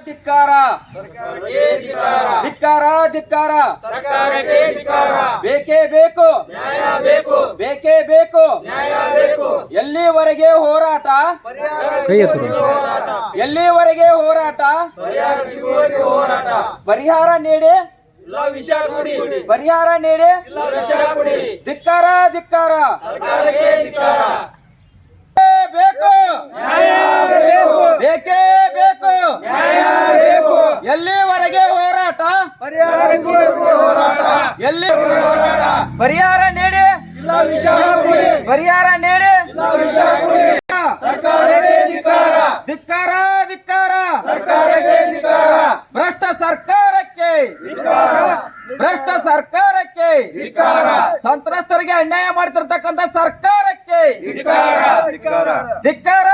ಧಿಕ್ಕಾರ. ಧಿಕ್ಕಾರ ಧಿಕ್ಕಾರ. ಬೇಕೇ ಬೇಕು. ನ್ಯಾಯ ಬೇಕು. ಬೇಕೇ ಬೇಕು. ನ್ಯಾಯ ಬೇಕು. ಎಲ್ಲಿವರೆಗೆ ಹೋರಾಟ? ಎಲ್ಲಿವರೆಗೆ ಹೋರಾಟ? ಪರಿಹಾರ ಸಿಗುವವರೆಗೆ ಹೋರಾಟ. ಪರಿಹಾರ ನೀಡಿ. ಪರಿಹಾರ ನೀಡಿ. ಧಿಕ್ಕಾರ ಧಿಕ್ಕಾರ. ಬೇಕೇ ಬೇಕು ನ್ಯಾಯ ಬೇಕು ಬೇಕೇ ಬೇಕು ನ್ಯಾಯ ಬೇಕು ಎಲ್ಲಿವರೆಗೆ ಹೋರಾಟ ಪರಿಹಾರ ಸಿಗುವವರೆಗೆ ಹೋರಾಟ ಎಲ್ಲಿ? ಪರಿಹಾರ ನೀಡಿ. ಪರಿಹಾರ ನೀಡಿ. ಧಿಕ್ಕಾರ. ಧಿಕ್ಕಾರ ಭ್ರಷ್ಟ ಸರ್ಕಾರಕ್ಕೆ. ಭ್ರಷ್ಟ ಸರ್ಕಾರಕ್ಕೆ. ಸಂತ್ರಸ್ತರಿಗೆ ಅನ್ಯಾಯ ಮಾಡ್ತಿರ್ತಕ್ಕಂಥ ಸರ್ಕಾರಕ್ಕೆ. ಧಿಕ್ಕಾರ.